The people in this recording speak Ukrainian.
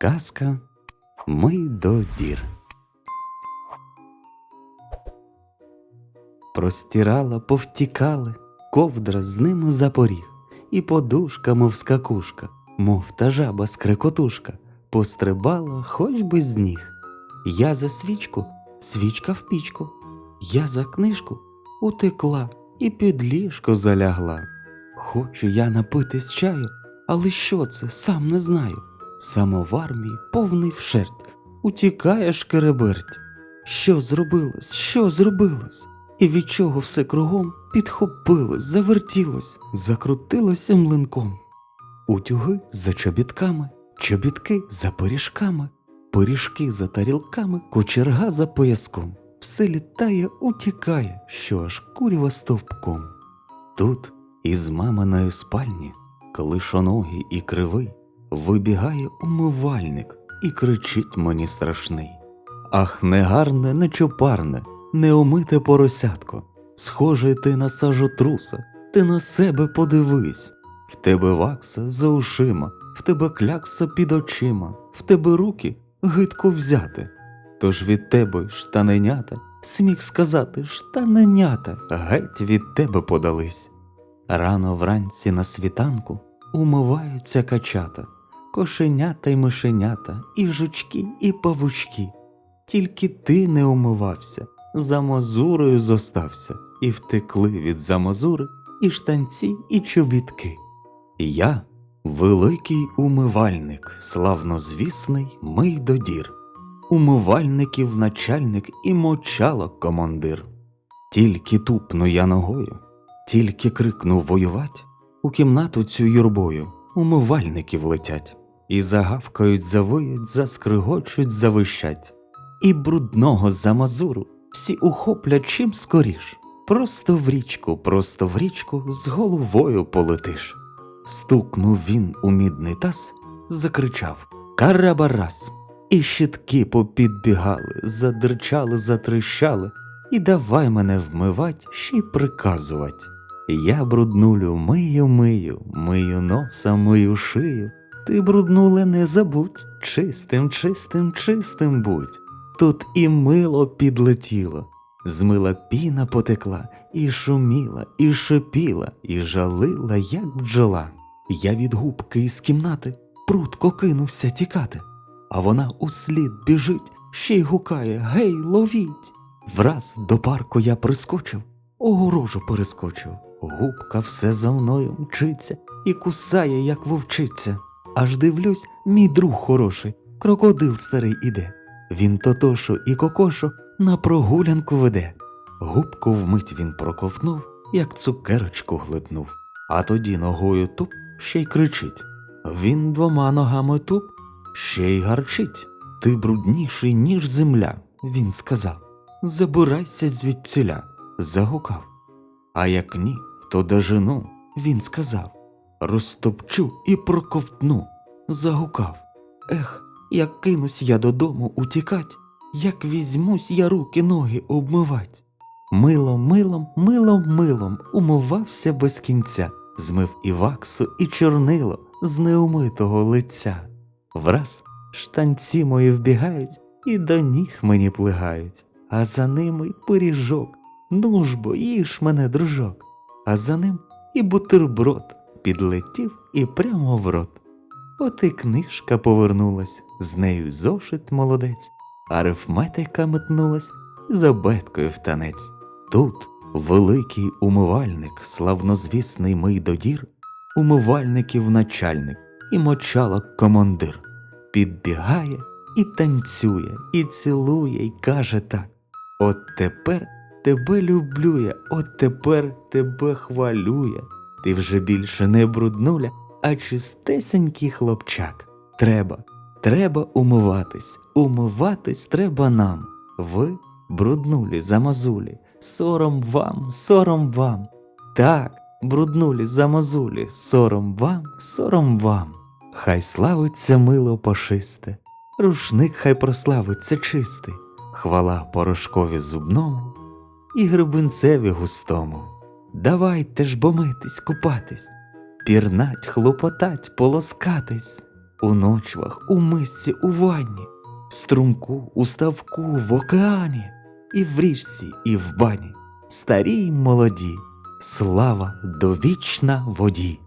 Казка Ми до дір. Простирала, повтікали, ковдра з ними запоріг, і подушка, мов скакушка, мов та жаба скрекотушка, пострибала хоч би з ніг. Я за свічку, свічка в пічку, я за книжку утекла і під ліжко залягла. Хочу я напитись чаю, але що це, сам не знаю. Самовар мій повний вшерть, утікає шкереберть. Що зробилось, що зробилось? І від чого все кругом підхопилось, завертілось, закрутилося млинком. Утюги за чобітками, чобітки за пиріжками, пиріжки за тарілками, кочерга за пояском. Все літає, утікає, що аж курява стовпком. Тут із маминої спальні, клишоногий і кривий, вибігає умивальник і кричить мені страшний. Ах, негарне, нечопарне, неумите поросятко, схожий ти на сажотруса, ти на себе подивись. В тебе вакса за ушима, в тебе клякса під очима, в тебе руки гидко взяти. Тож від тебе штаненята, сміх сказати штаненята, геть від тебе подались. Рано вранці на світанку умиваються качата, кошенята й мишенята, і жучки, і павучки. Тільки ти не умивався, за мозурою зостався, і втекли від замозури і штанці, і чобітки. Я великий умивальник, славнозвісний мий додір, умивальників начальник і мочалок командир. Тільки тупну я ногою, тільки крикнув воювать, у кімнату цю юрбою умивальників летять, і загавкають, завиють, заскригочуть, завищать, і брудного замазуру всі ухоплять чим скоріш. Просто в річку, просто в річку з головою полетиш. Стукнув він у мідний таз, закричав Карабарас. І щитки попідбігали, задирчали, затрещали, і давай мене вмивать, ще й приказувать. Я бруднулю, мию, мию, мию носа, мию шию. Ти, бруднуле, не забудь, чистим, чистим, чистим будь. Тут і мило підлетіло, з мила піна потекла, і шуміла, і шипіла, і жалила, як бджола. Я від губки із кімнати прутко кинувся тікати, а вона услід біжить, ще й гукає Гей, ловіть! Враз до парку я прискочив, огорожу перескочив. Губка все за мною мчиться і кусає, як вовчиця. Аж дивлюсь, мій друг хороший, крокодил старий іде. Він тотошу і кокошу на прогулянку веде. Губку вмить він проковтнув, як цукерочку глитнув, а тоді ногою туп ще й кричить. Він двома ногами туп ще й гарчить. Ти брудніший, ніж земля, він сказав. Забирайся звідціля, загукав. А як ні, то дожену, він сказав. Розтопчу і проковтну, загукав. Ех, як кинусь я додому утікать, як візьмусь я руки ноги обмивать. Милом, милом, милом, милом умивався без кінця, змив і ваксу, і чорнило з неумитого лиця. Враз штанці мої вбігають і до ніг мені плигають, а за ними пиріжок. Ну ж бо їж мене, дружок, а за ним і бутерброд підлетів і прямо в рот. От і книжка повернулась, з нею зошит молодець, арифметика метнулась за беткою в танець. Тут великий умивальник, славнозвісний мий додір, умивальників начальник і мочалок командир. Підбігає і танцює, і цілує, і каже так: От тепер тебе люблю я, от тепер тебе хвалює. Ти вже більше не бруднуля, а чистесенький хлопчак. Треба, треба умиватись, умиватись треба нам. Ви, бруднулі замазулі, сором вам, сором вам. Так, бруднулі замазулі, сором вам, сором вам. Хай славиться мило пошисте, рушник хай прославиться чистий, хвала порошкові зубному і грибинцеві густому. Давайте ж бомитись, купатись, пірнать, хлопотать, полоскатись. у ночвах, у мисці, у ванні, в струмку, у ставку, в океані, і в річці, і в бані, старі й молоді, слава довічна воді.